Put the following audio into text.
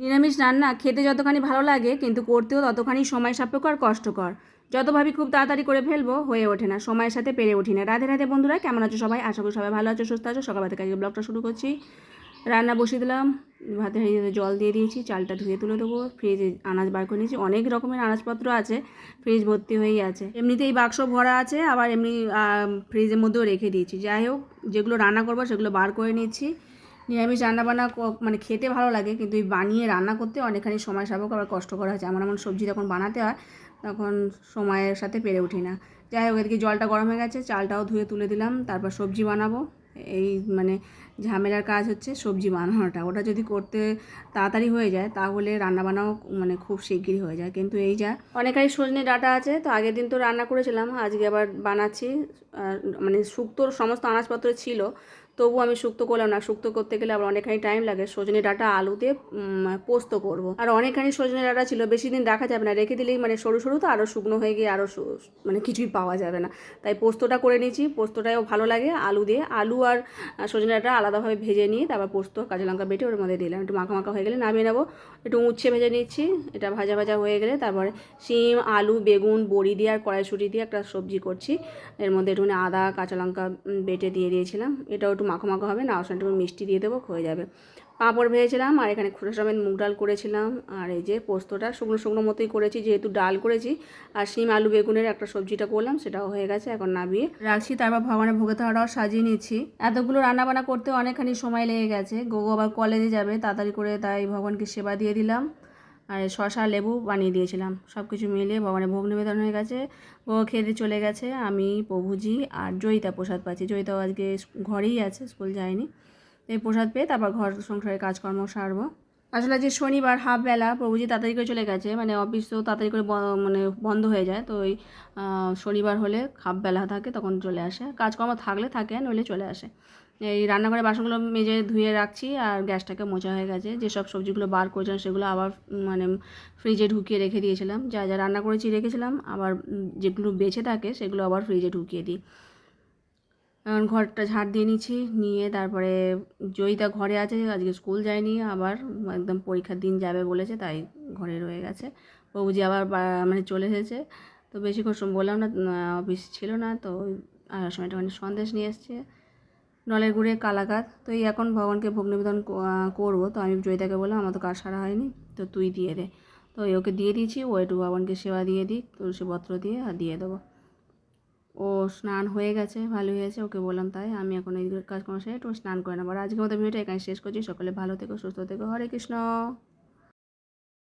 নিরামিষ রান্না খেতে যতখানি ভালো লাগে, কিন্তু করতেও ততখানি সময় সাপেক্ষ আর কষ্টকর। যত ভাবি খুব তাড়াতাড়ি করে ফেলব, হয়ে ওঠে না। সময়ের সাথে পেরে উঠি না। রাধে রাধে বন্ধুরা, কেমন আছো সবাই? আশা করি সবাই ভালো আছো, সুস্থ আছো। সকাল থেকে আজকে ব্লগটা শুরু করছি। রান্না বসিয়ে দিলাম। ভাতে জল দিয়ে দিয়েছি, চালটা ধুয়ে তুলে দেবো। ফ্রিজে আনাজ বার করে নিয়েছি। অনেক রকমের আনাজপত্র আছে ফ্রিজ ভর্তি হয়েই আছে। এমনিতেই বাক্স ভরা আছে, আবার এমনি ফ্রিজের মধ্যেও রেখে দিয়েছি। যাই হোক, যেগুলো রান্না করব সেগুলো বার করে নিচ্ছি। নিরামিষ রান্নাবান্না মানে খেতে ভালো লাগে, কিন্তু এই বানিয়ে রান্না করতে অনেকখানি সময় সাপেক্ষ আবার কষ্ট করা হচ্ছে। এমন এমন সবজি যখন বানাতে হয়, তখন সময়ের সাথে পেরে উঠি না। যাই হোক, এদিকে জলটা গরম হয়ে গেছে, চালটাও ধুয়ে তুলে দিলাম, তারপর সবজি বানাবো। এই মানে ঝামেলার কাজ হচ্ছে সবজি বানানোটা। ওটা যদি করতে তাড়াতাড়ি হয়ে যায়, তাহলে রান্নাবান্নাও মানে খুব শিগগিরই হয়ে যায়। কিন্তু এই যা অনেকাই সজনে ডাটা আছে, তো আগের দিন তো রান্না করেছিলাম, আজকে আবার বানাচ্ছি। মানে শুক্তোর সমস্ত আনাজপত্র ছিল তবু আমি শুক্তো করলাম না। শুক্তো করতে গেলে আবার অনেকখানি টাইম লাগে। সজনে ডাটা, আলু দিয়ে পোস্ত করব। আর অনেকখানি সজনে ডাটা ছিল। বেশি দিন রাখা যাবে না। রেখে দিলেই মানে সরু সরু তো আরও শুকনো হয়ে গিয়ে আরও মানে কিছুই পাওয়া যাবে না। তাই পোস্তটা করে নিয়েছি। পোস্তটাও ভালো লাগে আলু দিয়ে। আলু আর সজনে ডাটা আলাদাভাবে ভেজে নিয়ে তারপর পোস্ত, কাঁচা লঙ্কা বেটে ওর মধ্যে দিলাম। একটু মাখা মাখা হয়ে গেলে নামিয়ে নেব। একটু উচ্ছে ভেজে নিচ্ছি। এটা ভাজা ভাজা হয়ে গেলে তারপরে শিম, আলু, বেগুন, বড়ি দিয়ে আর কড়াইশুঁটি দিয়ে একটা সবজি করছি। এর মধ্যে একটুখানি আদা, কাঁচা লঙ্কা বেটে দিয়ে দিয়েছিলাম। এটাও একটু মাখো মাখো হবে, না একটু মিষ্টি দিয়ে দেবো, হয়ে যাবে। পাঁপড় ভেজেছিলাম আর এখানে খুঁড়ো সমেত মুগ ডাল করেছিলাম। আর এই যে পোস্তটা শুকনো শুকনো মতোই করেছি, যেহেতু ডাল করেছি। আর শিম, আলু, বেগুনের একটা সবজিটা করলাম, সেটাও হয়ে গেছে, এখন নামিয়ে রাখছি। তারপর ভগবানের ভোগে থাকাটাও সাজিয়ে নিচ্ছি। এতগুলো রান্নাবান্না করতে অনেকখানি সময় লেগে গেছে। গোগো আবার কলেজে যাবে, তাড়াতাড়ি করে তাই ভগবানকে সেবা দিয়ে দিলাম। আর শশা লেবু বানিয়ে দিয়েছিলাম। সব কিছু মিলিয়ে ভগবানের ভোগ নিবেদন হয়ে গেছে। ও খেতে চলে গেছে। আমি, প্রভুজি আর জয়িতা প্রসাদ পাচ্ছি। জয়িতাও আজকে ঘরেই আছে, স্কুল যায়নি। এই প্রসাদ পেয়ে তারপর ঘর সংসারের কাজকর্ম সারবো। আসলে যে শনিবার হাফ বেলা প্রভুজি তাড়াতাড়ি করে চলে গেছে। মানে অফিস তো তাড়াতাড়ি করে মানে বন্ধ হয়ে যায়। তো ওই শনিবার হলে হাফ বেলা থাকে, তখন চলে আসে। কাজকর্ম থাকলে থাকে, নইলে চলে আসে। এই রান্নাঘরে বাসনগুলো মেজে ধুয়ে রাখছি আর গ্যাসটাকে মোচা হয়ে গেছে। যেসব সবজিগুলো বার করেছিলাম সেগুলো আবার মানে ফ্রিজে ঢুকিয়ে রেখে দিয়েছিলাম। যা যা রান্না করেছি রেখেছিলাম, আবার যেগুলো বেঁচে থাকে সেগুলো আবার ফ্রিজে ঢুকিয়ে দিই। এখন ঘরটা ঝাড় দিয়ে নিচ্ছি, নিয়ে তারপরে জয়িতা ঘরে আছে, আজকে স্কুল যায়নি, আবার একদম পরীক্ষার দিন যাবে বলেছে, তাই ঘরে রয়ে গেছে। বাবুজি আবার মানে চলে এসেছে। তো বেশিক্ষণ বললাম না, অফিস ছিল না, তো ওই আসার সময় একটুখানি সন্দেশ নিয়ে এসছে। নলের গুড়ে কালাকাত। তো এই এখন ভগবানকে ভোগ নিবেদন করব। তো আমি জয়িতাকে বললাম, আমার তো কাজ সারা হয়নি, তো তুই দিয়ে দে। তো ওকে দিয়ে দিয়েছি, ও একটু ভগবানকে সেবা দিয়ে দিই তুলসী পত্র দিয়ে আর দিয়ে দেবো। ও স্নান হয়ে গেছে ভালো হয়েছে, ওকে বললাম তাই। আমি এখন এই কাজ সেরে সাথে একটু স্নান করে নেব। আর আজকের মতো ভিডিওটা এখানে শেষ করছি। সকলে ভালো থেকো, সুস্থ থেকো। হরে কৃষ্ণ।